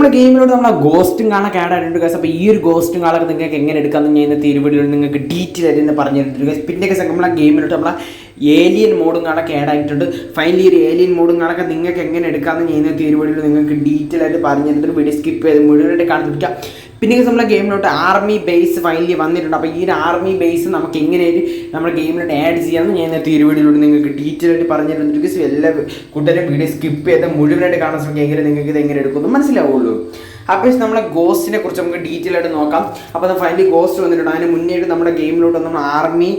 നമ്മുടെ ഗെയിമിലൂടെ നമ്മൾ ഗോസ്റ്റും കാണാൻ ആഡ് ആയിട്ടുണ്ട് ഗൈസ് അപ്പോൾ ഈ ഒരു ഗോസ്റ്റും കാണാൻ നിങ്ങൾക്ക് എങ്ങനെ എടുക്കാമെന്ന് ഞാൻ ഇന്നത്തെ ഈ വീഡിയോയിൽ നിങ്ങൾക്ക് ഡീറ്റെയിൽ ആയിട്ട് പറഞ്ഞു തരുന്നുണ്ട് ഗൈസ് പിന്നെ ഗൈസ് നമ്മളെ ഗെയിമിലോട്ട് നമ്മളെ ഏലിയൻ മോഡും കാണാൻ ആഡ് ആയിട്ടുണ്ട് ഫൈനലി ഒരു ഏലിയൻ മോഡും കാണാൻ നിങ്ങൾക്ക് എങ്ങനെ എടുക്കാമെന്ന് ഞാൻ ഇന്നത്തെ ഈ വീഡിയോയിൽ നിങ്ങൾക്ക് ഡീറ്റെയിൽ ആയിട്ട് പറഞ്ഞു തരുന്നുണ്ട് വീഡിയോ സ്കിപ്പ് ചെയ്ത് മുഴുവനായിട്ട് കാണിച്ചിരിക്കാം പിന്നെ നമ്മളെ ഗെയിമിലോട്ട് ആർമി ബേസ് ഫൈനലി വന്നിട്ടുണ്ട്. അപ്പോൾ ഈ ഒരു ആർമി ബേസ് നമുക്ക് എങ്ങനെ നമ്മുടെ ഗെയിമിലോട്ട് ആഡ് ചെയ്യാമെന്ന് ഞാൻ നേരത്തെ ഒരു വീഡിയോയിലൂടെ നിങ്ങൾക്ക് ഡീറ്റെയിൽ ആയിട്ട് പറഞ്ഞു ഗൈസ് എല്ലാ കൂട്ടുകാരും വീഡിയോ സ്കിപ്പ് ചെയ്ത് മുഴുവനായിട്ട് കാണാൻ ശ്രമിക്കുക. എങ്ങനെ നിങ്ങൾക്ക് ഇത് എങ്ങനെ എടുക്കുമെന്ന് മനസ്സിലാവുള്ളൂ. അപ്പോൾ നമ്മളെ ഗോസ്റ്റിനെ കുറിച്ച് നമുക്ക് ഡീറ്റെയിൽ ആയിട്ട് നോക്കാം. അപ്പോൾ ഫൈനലി ഗോസ്റ്റ് വന്നിട്ടുണ്ട്. അതിന് മുന്നേ നമ്മുടെ ഗെയിമിലോട്ട് നമ്മൾ ആർമി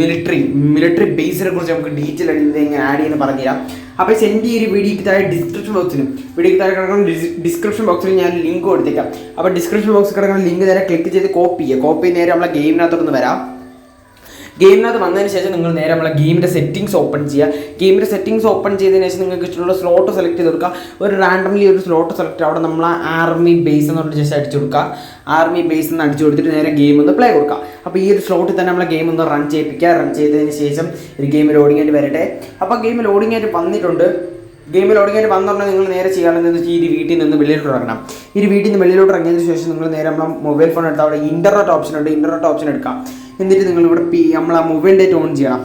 മിലിറ്ററി മിലിറ്ററി ബേസിനെ കുറിച്ച് നമുക്ക് ഡീറ്റെയിൽ ആയിട്ട് ഇത് എങ്ങനെ ആഡ് ചെയ്യുന്ന പറഞ്ഞുതരാം. അപ്പോൾ സെൻഡ് ഈ ഒരു വീഡിയോക്ക് താഴെ ഡിസ്ക്രിപ്ഷൻ ബോക്സിലും വീഡിയോക്ക് താഴെ കിടക്കുന്ന ഡിസ്ക്രിപ്ഷൻ ബോക്സിൽ ഞാൻ ലിങ്ക് കൊടുത്തേക്കാം. അപ്പോൾ ഡിസ്ക്രിപ്ഷൻ ബോക്സിൽ കിടക്കുന്ന ലിങ്ക് നേരെ ക്ലിക്ക് ചെയ്ത് കോപ്പി ചെയ്യുക. കോപ്പി നേരെ നമ്മളെ ഗെയിമിനകത്തോട്ട് വരാം. ഗെയിമിനകത്ത് വന്നതിന് ശേഷം നിങ്ങൾ നേരെ നമ്മളെ ഗെയിമിന്റെ സെറ്റിംഗ്സ് ഓപ്പൺ ചെയ്യുക. ഗെയിമിന്റെ സെറ്റിംഗ്സ് ഓപ്പൺ ചെയ്തതിന് ശേഷം നിങ്ങൾക്ക് ഇഷ്ടമുള്ള സ്ലോട്ട് സെലക്ട് ചെയ്ത് കൊടുക്കുക. ഒരു റാൻഡംലി ഒരു സ്ലോട്ട് സെലക്ട് അവിടെ നമ്മൾ ആർമി ബേസ് എന്ന് പറഞ്ഞിട്ട് ജസ്റ്റ് അടിച്ചു കൊടുക്കുക. ആർമി ബേസ് എന്ന് അടിച്ചു കൊടുത്തിട്ട് നേരെ ഗെയിം ഒന്ന് പ്ലേ കൊടുക്കുക. അപ്പോൾ ഈ ഒരു സ്ലോട്ടിൽ തന്നെ നമ്മളെ ഗെയിം ഒന്ന് റൺ ചെയ്യിപ്പിക്കുക. റൺ ചെയ്തതിന് ശേഷം ഒരു ഗെയിം ലോഡിംഗ് ആയിട്ട് വരട്ടെ. അപ്പോൾ ഗെയിം ലോഡിംഗ് ആയിട്ട് വന്നിട്ടുണ്ട്. ഗെയിം ലോഡിംഗ് ആയിട്ട് വന്നിട്ടുണ്ടെങ്കിൽ നിങ്ങൾ നേരെ ചെയ്യാനുള്ളത് ഈ വീട്ടിൽ നിന്ന് വെളിയിലോട്ട് ഇറങ്ങണം. ഈ വീട്ടിൽ നിന്ന് വെളിയിലോട്ട് ഇറങ്ങിയതിന് ശേഷം നിങ്ങൾ നേരെ നമ്മളെ മൊബൈൽ ഫോൺ എടുത്താൽ അവിടെ ഇന്റർനെറ്റ് ഓപ്ഷൻ ഉണ്ട്. ഇന്റർനെറ്റ് ഓപ്ഷൻ എടുക്കാം എന്നിട്ട് നിങ്ങൾ ഇവിടെ പി ആ മൊബൈൽ ഡേറ്റ് ഓൺ ചെയ്യണം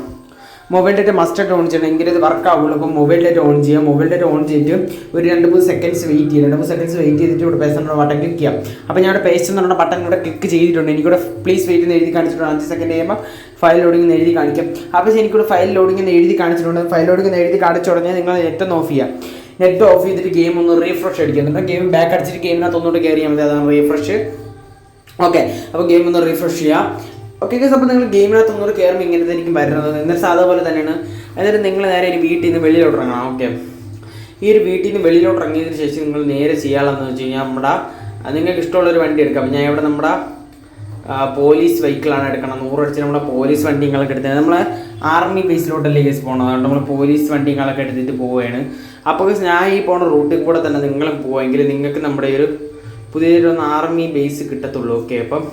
മൊബൈൽ ഡേറ്റ് മസ്റ്റായിട്ട് ഓൺ ചെയ്യണം. എങ്കിലും ഇത് വർക്ക് ആവുള്ളൂ. അപ്പോൾ മൊബൈൽ ഡേറ്റ് ഓൺ ചെയ്യുക മൊബൈൽ ഡേറ്റ് ഓൺ ചെയ്തിട്ട് ഒരു രണ്ട് മൂന്ന് സെക്കൻഡ്സ് വെയിറ്റ് ചെയ്യുക രണ്ട് മൂന്ന് സെക്കൻഡ്സ് വെയിറ്റ് ചെയ്തിട്ട് ഇവിടെ പേസ്റ്റ് എന്നുള്ള ബട്ടൺ ക്ലിക്ക് ചെയ്യാം. അപ്പോൾ ഞാൻ ഇവിടെ പേസ്റ്റ് എന്നുള്ള ബട്ടൺ ഇവിടെ ക്ലിക്ക് ചെയ്തിട്ടുണ്ട്. എനിക്കിവിടെ പ്ലീസ് വെയിറ്റ് എന്ന് എഴുതി കാണിച്ചിട്ടുണ്ട്. അഞ്ച് സെക്കൻഡ് കഴിയുമ്പോൾ ഫയൽ ലോഡിംഗ് എന്ന് എഴുതി കാണിക്കാം. അപ്പോൾ എനിക്കിവിടെ ഫയൽ ലോഡിംഗ് എന്ന് എഴുതി കാണിച്ചിട്ടുണ്ട്. ഫയൽ ലോഡിംഗ് എന്ന് എഴുതി കാണിച്ചു തുടങ്ങിയാൽ നിങ്ങൾ നെറ്റ് ഒന്ന് ഓഫ് ചെയ്യുക നെറ്റ് ഓഫ് ചെയ്തിട്ട് ഗെയിം ഒന്ന് റീഫ്രഷ് അടിക്കുക എന്നിട്ട് ഗെയിം ബാക്ക് അടിച്ചിട്ട് ഗെയിമിനകത്ത് ഒന്നുകൂടെ കയറിയാൽ മതി. അതാണ് റീഫ്രഷ് ഓക്കെ അപ്പോൾ ഗെയിം ഒന്ന് റീഫ്രഷ് ചെയ്യാം. ഓക്കെ ഗൈസ് അപ്പോൾ നിങ്ങൾ ഗെയിമിനകത്ത് ഒന്നുകൂടി കയറുമ്പോൾ ഇങ്ങനത്തെ എനിക്ക് വരുന്നത്. എന്നിട്ട് സാധാ പോലെ തന്നെയാണ്. എന്നിട്ട് നിങ്ങൾ നേരെ ഒരു വീട്ടിൽ നിന്ന് വെളിയിലോട്ട് ഇറങ്ങണം. ഓക്കെ ഈ ഒരു വീട്ടിൽ നിന്ന് വെളിയിലോട്ട് ഇറങ്ങിയതിന് ശേഷം നിങ്ങൾ നേരെ ചെയ്യാനുള്ളതെന്ന് വെച്ച് കഴിഞ്ഞാൽ നമ്മുടെ നിങ്ങൾക്ക് ഇഷ്ടമുള്ള ഒരു വണ്ടി എടുക്കാം. ഞാൻ ഇവിടെ നമ്മുടെ പോലീസ് വെഹിക്കിളാണ് എടുക്കണം നൂറടിച്ച് നമ്മുടെ പോലീസ് വണ്ടികളൊക്കെ എടുത്തത് നമ്മൾ ആർമി ബേസിലോട്ടല്ലേ കേസ് പോകണം അതുകൊണ്ട് നമ്മൾ പോലീസ് വണ്ടികളൊക്കെ എടുത്തിട്ട് പോവുകയാണ് അപ്പോൾ ഞാൻ ഈ പോണ റൂട്ടിൽ കൂടെ തന്നെ നിങ്ങളും പോവുമെങ്കിൽ നിങ്ങൾക്ക് നമ്മുടെ ഒരു പുതിയൊരു ആർമി ബേസ് കിട്ടത്തുള്ളൂ. ഓക്കെ അപ്പം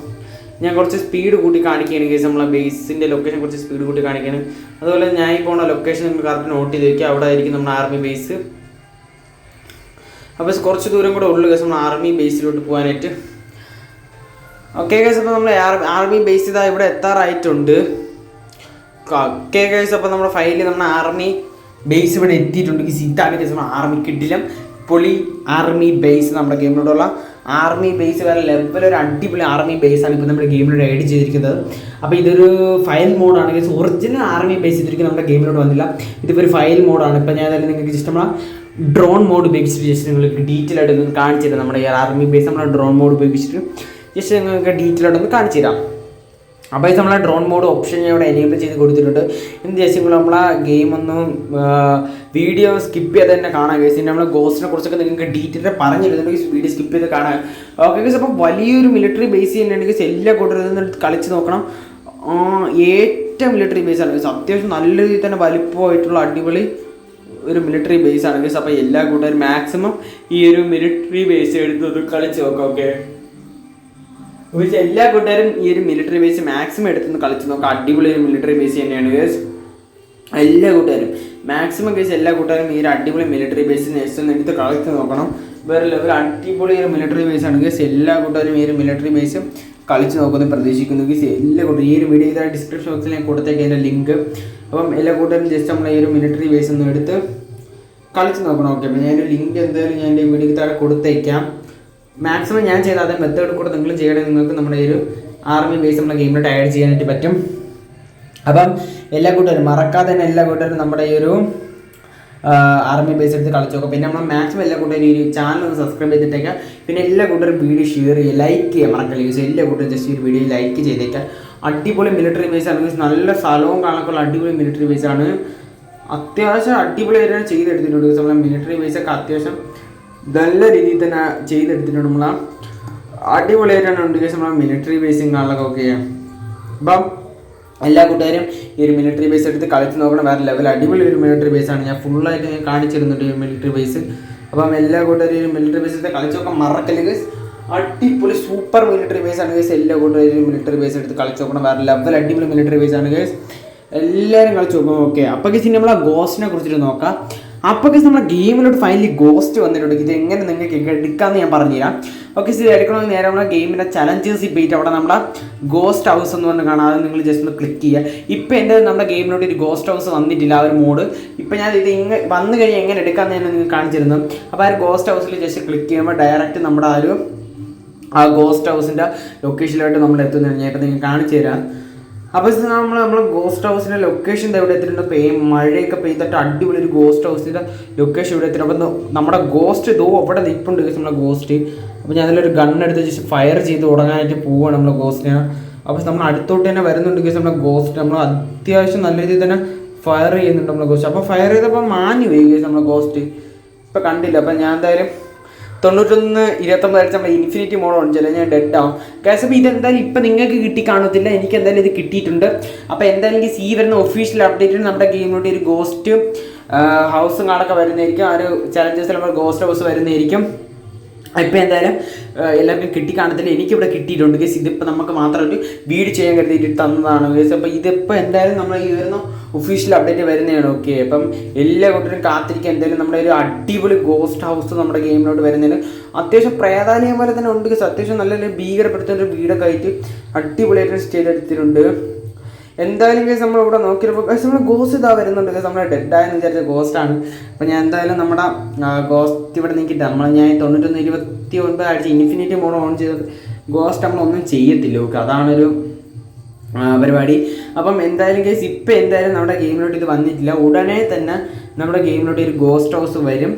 ഞാൻ കുറച്ച് സ്പീഡ് കൂട്ടി കാണിക്കുകയാണ് കേസ് നമ്മളെ ബേസിന്റെ ലൊക്കേഷൻ കുറച്ച് സ്പീഡ് കൂട്ടി കാണിക്കുകയാണ്. അതുപോലെ ഞാൻ ഈ പോണ ലൊക്കേഷൻ നിങ്ങൾ കറക്റ്റ് നോട്ട് ചെയ്ത് വയ്ക്കുക അവിടെ ആയിരിക്കും നമ്മുടെ ആർമി ബേസ് അപ്പോൾ കുറച്ച് ദൂരം കൂടെ ഉള്ളു കേസ് നമ്മൾ ആർമി ബേസിലോട്ട് പോകാനായിട്ട്. ഓക്കെ കേസ് അപ്പോൾ നമ്മൾ ആർമി ബേസ് ഇതാ ഇവിടെ എത്താറായിട്ടുണ്ട്. ഓക്കെ കേസ് അപ്പോൾ നമ്മുടെ ഫയലിൽ നമ്മുടെ ആർമി ബേസ് ഇവിടെ എത്തിയിട്ടുണ്ട്. ഈ ഇതാണ് കേസ് നമ്മൾ ആർമി കിട്ടില്ല പൊളി ആർമി ബേസ് നമ്മുടെ ഗെയിമിലോട്ടുള്ള ആർമി ബേസ് വേറെ ലെവൽ ഒരു അടിപൊളി ആർമി ബേസ് ആണ് ഇപ്പോൾ നമ്മുടെ ഗെയിമിലൂടെ ആഡ് ചെയ്തിരിക്കുന്നത്. അപ്പോൾ ഇതൊരു ഫയൽ മോഡാണ് ഗൈസ് ഒറിജിനൽ ആർമി ബേസ് ചെയ്തിരിക്കുന്നത് നമ്മുടെ ഗെയിമിലൂടെ വന്നില്ല. ഇതിപ്പോൾ ഒരു ഫയൽ മോഡാണ് ഇപ്പോൾ ഞാൻ അതിൽ നിങ്ങൾക്ക് ഇഷ്ടമുള്ള ഡ്രോൺ മോഡ് ഉപയോഗിച്ചിട്ട് ജസ്റ്റ് നിങ്ങൾക്ക് ഡീറ്റെയിൽ ആയിട്ട് കാണിച്ചു തരാം. നമ്മുടെ ഈ ആർമി ബേസ് നമ്മുടെ ഡ്രോൺ മോഡ് ഉപയോഗിച്ചിട്ട്. ജസ്റ്റ് നിങ്ങൾക്ക് ഡീറ്റെയിൽ ആയിട്ടൊന്ന് കാണിച്ചു തരാം. അപ്പോൾ ഇത് നമ്മളെ ഡ്രോൺ മോഡ് ഓപ്ഷൻ ഇവിടെ എനേബിൾ ചെയ്ത് കൊടുത്തിട്ടുണ്ട്. എന്ത് ചേച്ചിങ്ങൾ നമ്മളെ ഗെയിം ഒന്നും വീഡിയോ സ്കിപ്പ് ചെയ്ത് തന്നെ കാണാൻ കഴിച്ചു നമ്മൾ ഗോസ്റ്റിനെ കുറിച്ചൊക്കെ നിങ്ങൾക്ക് ഡീറ്റെയിൽ പറഞ്ഞിരുന്നുണ്ടെങ്കിൽ വീഡിയോ സ്കിപ്പ് ചെയ്ത് കാണാൻ ഓക്കെ ഗൈസ് അപ്പോൾ വലിയൊരു മിലിറ്ററി ബേസ് ചെയ്യുന്നുണ്ടെങ്കിൽ എല്ലാ കൂട്ടരും കളിച്ച് നോക്കണം. ആ, ഏറ്റവും മിലിറ്ററി ബേസ് ആണ് അത്യാവശ്യം നല്ല രീതിയിൽ തന്നെ വലിപ്പമായിട്ടുള്ള അടിപൊളി ഒരു മിലിറ്ററി ബേസ് ആണ് ഗൈസ് അപ്പോൾ എല്ലാ കൂട്ടരും മാക്സിമം ഈ ഒരു മിലിറ്ററി ബേസ് എടുത്ത് കളിച്ച് നോക്കാം ഓക്കെ പക്ഷേ എല്ലാ കൂട്ടുകാരും ഈ ഒരു മിലിറ്ററി ബേസ് മാക്സിമം എടുത്തുനിന്ന് കളിച്ച് നോക്കാം. അടിപൊളി ഒരു മിലിറ്ററി ബേസ് തന്നെയാണ് ഗേസ് എല്ലാ കൂട്ടുകാരും. മാക്സിമം കേസ് എല്ലാ കൂട്ടുകാരും ഈ ഒരു അടിപൊളി മിലിറ്ററി ബേസ് നെക്സ്റ്റ് എടുത്ത് കളിച്ചു നോക്കണം. വേറെ ഒരു അടിപൊളി ഒരു മിലിറ്ററി ബേസ് ആണ് കേസ് എല്ലാ കൂട്ടുകാരും ഈ ഒരു മിലിറ്ററി ബേസ് കളിച്ച് നോക്കുമെന്ന് പ്രതീക്ഷിക്കുന്നു കേസ് എല്ലാ കൂട്ടരും ഈ ഒരു വീഡിയോ ഇതാ ഡിസ്ക്രിപ്ഷൻ ബോക്സിൽ ഞാൻ കൊടുത്തേക്ക് അതിന്റെ ലിങ്ക് അപ്പം എല്ലാ കൂട്ടുകാരും ജസ്റ്റ് നമ്മൾ ഈ ഒരു മിലിറ്ററി ബേസ് ഒന്ന് എടുത്ത് കളിച്ച് നോക്കണം ഓക്കെ അപ്പം ഞാനൊരു ലിങ്ക് എന്തായാലും ഞാൻ എന്റെ വീഡിയോ താഴെ കൊടുത്തേക്കാം. മാക്സിമം ഞാൻ ചെയ്ത അതേ മെത്തേഡ് കൂടെ നിങ്ങൾ ചെയ്യണേ. നിങ്ങൾക്ക് നമ്മുടെ ഒരു ആർമി ബേസ് നമ്മുടെ ഗെയിമിലോട്ട് ആഡ് ചെയ്യാനായിട്ട് പറ്റും. അപ്പം എല്ലാ കൂട്ടുകാരും മറക്കാതെ തന്നെ എല്ലാ കൂട്ടുകാരും നമ്മുടെ ഈ ഒരു ആർമി ബേസ് എടുത്ത് കളിച്ചു നോക്കാം പിന്നെ നമ്മൾ മാക്സിമം എല്ലാ കൂട്ടുകാരും ഈ ചാനൽ ഒന്ന് സബ്സ്ക്രൈബ് ചെയ്തിട്ടേക്കുക പിന്നെ എല്ലാ കൂട്ടുകാരും വീഡിയോ ഷെയർ ചെയ്യുക ലൈക്ക് ചെയ്യുക. മറക്കല്ല യൂസ് എല്ലാ കൂട്ടുകാരും ജസ്റ്റ് ഒരു വീഡിയോ ലൈക്ക് ചെയ്തേക്കാം. അടിപൊളി മിലിറ്ററി ബേസ് ആണ്. നല്ല സ്ഥലവും കാണാനുള്ള അടിപൊളി മിലിറ്ററി ബേസ് ആണ്. അത്യാവശ്യം അടിപൊളിയായിട്ടാണ് ചെയ്തെടുത്തിട്ടുണ്ട് നമ്മുടെ മിലിറ്ററി ബേസ് ഒക്കെ അത്യാവശ്യം നല്ല രീതിയിൽ തന്നെ ചെയ്തെടുത്തിട്ടുണ്ട് നമ്മളെ. അടിപൊളിയായിട്ടാണ് ഉണ്ട് കേസ് നമ്മളെ മിലിറ്ററി ബേസും കാണാനൊക്കെ ഓക്കെ അപ്പം എല്ലാ കൂട്ടുകാരും ഈ ഒരു മിലിറ്ററി ബേസ് എടുത്ത് കളിച്ച് നോക്കണം. വേറെ ലെവൽ അടിപൊളി ഒരു മിലിറ്ററി ബേസ് ആണ്. ഞാൻ ഫുള്ളായിട്ട് ഞാൻ കാണിച്ചിരുന്നുണ്ട് ഈ മിലിറ്ററി ബേസ് അപ്പം എല്ലാ കൂട്ടുകാരും മിലിറ്ററി ബേസ് എടുത്ത് കളിച്ച് നോക്കാൻ മറക്കല്ലേ ഗസ് അടിപൊളി സൂപ്പർ മിലിറ്ററി ബേസ് ആണ് ഗേസ് എല്ലാ കൂട്ടുകാരും മിലിറ്ററി ബേസ് എടുത്ത് കളിച്ച് നോക്കണം. വേറെ ലെവൽ അടിപൊളി മിലിറ്ററി ബേസ് ആണ് ഗേസ് എല്ലാവരും കളിച്ച് നോക്കും ഓക്കെ അപ്പോൾ ഗേസ് ഇനി നമ്മൾ ആ ഗോസിനെ കുറിച്ചിട്ട് നോക്കാം. അപ്പോൾ ഗൈസ് നമ്മുടെ ഗെയിമിലോട്ട് ഫൈനലി ഗോസ്റ്റ് വന്നിട്ടുണ്ട്. ഇത് എങ്ങനെ നിങ്ങൾക്ക് എടുക്കാമെന്ന് ഞാൻ പറഞ്ഞുതരാം. ഓക്കെ ഇത് എടുക്കണമെങ്കിൽ നേരെ നമ്മുടെ ഗെയിമിന്റെ ഈ പോയിട്ട് അവിടെ നമ്മുടെ ഗോസ്റ്റ് ഹൗസ് എന്ന് പറഞ്ഞ് കാണാം. അത് നിങ്ങൾ ജസ്റ്റ് ഒന്ന് ക്ലിക്ക് ചെയ്യുക. ഇപ്പം എന്റെ നമ്മുടെ ഗെയിമിലോട്ട് ഒരു ഗോസ്റ്റ് ഹൗസ് വന്നിട്ടില്ല ആ ഒരു മോഡ് ഇപ്പം ഞാൻ ഇത് ഇങ്ങനെ വന്നു കഴിഞ്ഞാൽ എങ്ങനെ എടുക്കാമെന്ന് ഞാൻ നിങ്ങൾക്ക് കാണിച്ചിരുന്നു അപ്പോൾ ആ ഒരു ഗോസ്റ്റ് ഹൗസിൽ ജസ്റ്റ് ക്ലിക്ക് ചെയ്യുമ്പോൾ ഡയറക്റ്റ് നമ്മുടെ ആ ഒരു ആ ഗോസ്റ്റ് ഹൗസിന്റെ ലൊക്കേഷനിലോട്ട് നമ്മൾ എത്തുന്നതാണ് ഞാൻ ഇപ്പം നിങ്ങൾക്ക് കാണിച്ചു തരാം അപ്പോൾ ഇത് നമ്മൾ നമ്മൾ ഗോസ്റ്റ് ഹൗസിന്റെ ലൊക്കേഷൻ എവിടെ എത്തിയിട്ടുണ്ട്. പേ മഴയൊക്കെ പെയ്തിട്ട് അടിപൊളി ഒരു ഗോസ്റ്റ് ഹൗസിന്റെ ലൊക്കേഷൻ ഇവിടെ എത്തിയിട്ടുണ്ട്. അപ്പോൾ നമ്മുടെ ഗോസ്റ്റ് ഇതോ അവിടെ നിൽപ്പുണ്ട് നമ്മളെ ഗോസ്റ്റ് അപ്പോൾ ഞാൻ അതിലൊരു ഗൺ എടുത്ത് ജസ്റ്റ് ഫയർ ചെയ്ത് തുടങ്ങാനായിട്ട് പോവുകയാണ് നമ്മളെ ഗോസ്റ്റിനെ അപ്പോൾ നമ്മൾ അടുത്തോട്ട് തന്നെ വരുന്നുണ്ട് കേസ് നമ്മുടെ ഗോസ്റ്റ് നമ്മൾ അത്യാവശ്യം നല്ല രീതിയിൽ തന്നെ ഫയർ ചെയ്യുന്നുണ്ട് നമ്മളെ ഗോസ്റ്റ് അപ്പോൾ ഫയർ ചെയ്തപ്പോൾ മാഞ്ഞു പോയി കേസ് നമ്മളെ ഗോസ്റ്റ് ഇപ്പോൾ കണ്ടില്ല. അപ്പോൾ ഞാൻ എന്തായാലും തൊണ്ണൂറ്റൊന്ന് ഇരുപത്തൊമ്പത് അടിച്ച് നമ്മൾ ഇൻഫിനിറ്റി മോഡ് ഓൺ ചെയ്യില്ല ഞാൻ ഡെഡ് ആവും. ഗൈസ് അപ്പോൾ ഇതെന്തായാലും ഇപ്പം നിങ്ങൾക്ക് കിട്ടി കാണത്തില്ല. എനിക്ക് എന്തായാലും ഇത് കിട്ടിയിട്ടുണ്ട്. അപ്പോൾ എന്തായാലും എനിക്ക് സി വരുന്ന ഒഫീഷ്യൽ അപ്ഡേറ്റിൽ നമ്മുടെ ഗെയിമിലൂടെ ഒരു ഗോസ്റ്റ് ഹൗസും കാണൊക്കെ വരുന്നതായിരിക്കും. ആ ഒരു ചലഞ്ചേഴ്സിൽ നമ്മൾ ഗോസ്റ്റ് ഹൗസ് വരുന്നതായിരിക്കും. ഇപ്പം എന്തായാലും എല്ലാവർക്കും കിട്ടി കാണത്തില്ല. എനിക്കിവിടെ കിട്ടിയിട്ടുണ്ട്. ഗേസ് ഇതിപ്പോൾ നമുക്ക് ഒരു വീട് ചെയ്യാൻ കരുതിയിട്ട് തന്നതാണ്. ഗേസ് അപ്പോൾ ഇതിപ്പോൾ എന്തായാലും നമ്മൾ ഈ വരുന്ന ഒഫീഷ്യൽ അപ്ഡേറ്റ് വരുന്നതാണ്. ഓക്കെ അപ്പം എല്ലാ കൂട്ടരും കാത്തിരിക്കുക. എന്തായാലും നമ്മുടെ ഒരു അടിപൊളി ഗോസ്റ്റ് ഹൗസ് നമ്മുടെ ഗെയിമിലോട്ട് വരുന്നതിന് അത്യാവശ്യം പ്രേതാലയം പോലെ തന്നെ ഉണ്ട് അത്യാവശ്യം നല്ല ഭീകരപ്പെടുത്തുന്ന ഒരു വീടൊക്കെ ആയിട്ട് അടിപൊളിയായിട്ട് ചെയ്തെടുത്തിട്ടുണ്ട് എന്തായാലും കേസ് നമ്മൾ ഇവിടെ നോക്കിയപ്പോൾ കേസ് നമ്മൾ ഗോസ്റ്റ് ഇതാ വരുന്നുണ്ട് കേസ് നമ്മുടെ ഡെഡായെന്ന് വിചാരിച്ച ഗോസ്റ്റ് ആണ്. അപ്പോൾ ഞാൻ എന്തായാലും നമ്മുടെ ഗോസ്റ്റ് ഇവിടെ നിൽക്കിട്ട് നമ്മൾ ഞാൻ തൊണ്ണൂറ്റൊന്ന് ഇരുപത്തി ഒൻപത് ആഴ്ച ഇൻഫിനിറ്റി മോഡ് ഓൺ ചെയ്ത് ഗോസ്റ്റ് നമ്മളൊന്നും ചെയ്യത്തില്ല. ഓക്കെ അതാണൊരു പരിപാടി. അപ്പം എന്തായാലും കേസ് ഇപ്പം എന്തായാലും നമ്മുടെ ഗെയിമിലോട്ട് ഇത് വന്നിട്ടില്ല. ഉടനെ തന്നെ നമ്മുടെ ഗെയിമിലോട്ട് ഒരു ഗോസ്റ്റ് ഹൗസ് വരും.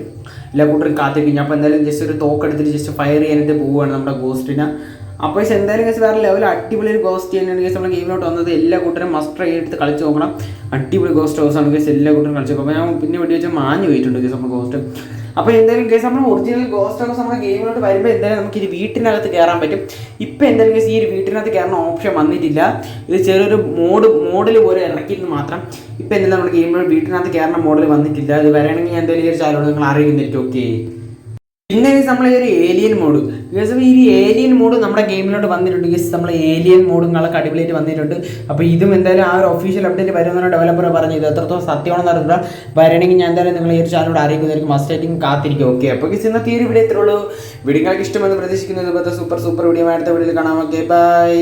എല്ലാ കൂട്ടരും കാത്തിരിക്കും. അപ്പോൾ എന്തായാലും ജസ്റ്റ് ഒരു തോക്ക് എടുത്തിട്ട് ജസ്റ്റ് ഫയർ ചെയ്യാനായിട്ട് പോവുകയാണ് നമ്മുടെ ഗോസ്റ്റിനെ അപ്പോൾ പക്ഷേ എന്തായാലും കേസ് വേറെ ലെവൽ അടിപൊളി ഒരു ഗോസ്റ്റ് ചെയ്യാനാണ് കേസ് നമ്മുടെ ഗെയിമിലോട്ട് വന്നത്. എല്ലാ കൂട്ടരും മസ്റ്റർ എടുത്ത് കളിച്ച് നോക്കണം. അടിപൊളി ഗോസ്റ്റ് ഹൗസ് ആണ് കേസ് എല്ലാ കൂട്ടരും കളിച്ച് നോക്കും ഞാൻ പിന്നെ വെടി വെച്ചാൽ മാഞ്ഞു പോയിട്ടുണ്ട് കേസ് നമ്മുടെ ഗോസ്റ്റ് അപ്പോൾ എന്തായാലും കേസ് നമ്മൾ ഒറിജിനൽ ഗോസ്റ്റ് ഹൗസ് നമ്മുടെ ഗെയിമിലോട്ട് വരുമ്പോൾ എന്തായാലും നമുക്ക് ഇത് വീട്ടിനകത്ത് കയറാൻ പറ്റും. ഇപ്പൊ എന്തായാലും കേസ് ഈ ഒരു വീട്ടിനകത്ത് കയറുന്ന ഓപ്ഷൻ വന്നിട്ടില്ല. ഇത് ചെറിയൊരു മോഡ് മോഡിൽ പോലെ ഇറക്കിയിരുന്നു മാത്രം. ഇപ്പൊ എന്തായാലും നമ്മുടെ ഗെയിമിലോട്ട് വീട്ടിനകത്ത് കയറുന്ന മോഡൽ വന്നിട്ടില്ല. ഇത് വരണമെങ്കിൽ ഞാൻ എന്തായാലും ഈ ഒരു ചാനലോട് നിങ്ങൾ അറിയിക്കുന്നില്ല ഓക്കെ പിന്നെ നമ്മൾ ഈ ഒരു ഏലിയൻ മോഡ് ബിക്കോസ് ഈ ഏലിയൻ മോഡ് നമ്മുടെ ഗെയിമിലോട്ട് വന്നിട്ടുണ്ട്. ബിക്കോസ് നമ്മൾ ഏലിയൻ മോഡും കളൊക്കെ അടിപൊളിയായിട്ട് വന്നിട്ടുണ്ട്. അപ്പോൾ ഇതും എന്തായാലും ആ ഒരു ഒഫീഷ്യൽ അപ്ഡേറ്റ് വരുമെന്നാണ് ഡെവലപ്പർ പറഞ്ഞു ഇത് എത്രത്തോളം സത്യമാണെന്ന് അറിയില്ല വരണമെങ്കിൽ ഞാൻ എന്തായാലും നിങ്ങൾ ഈ ഒരു ചാനലോട് അറിയിക്കുന്നതായിരിക്കും. മസ്റ്റ് ആയിട്ടും കാത്തിരിക്കും ഓക്കെ അപ്പോൾ ഗൈസ് ഇന്നത്തെ ഈ ഒരു വീഡിയോ എത്രയുള്ളൂ വീഡിയോ ഇഷ്ടമെന്ന് പ്രതീക്ഷിക്കുന്നത് ഇപ്പോഴത്തെ സൂപ്പർ സൂപ്പർ വീഡിയോ അടുത്ത വീഡിയോയിൽ കാണാം. Okay bye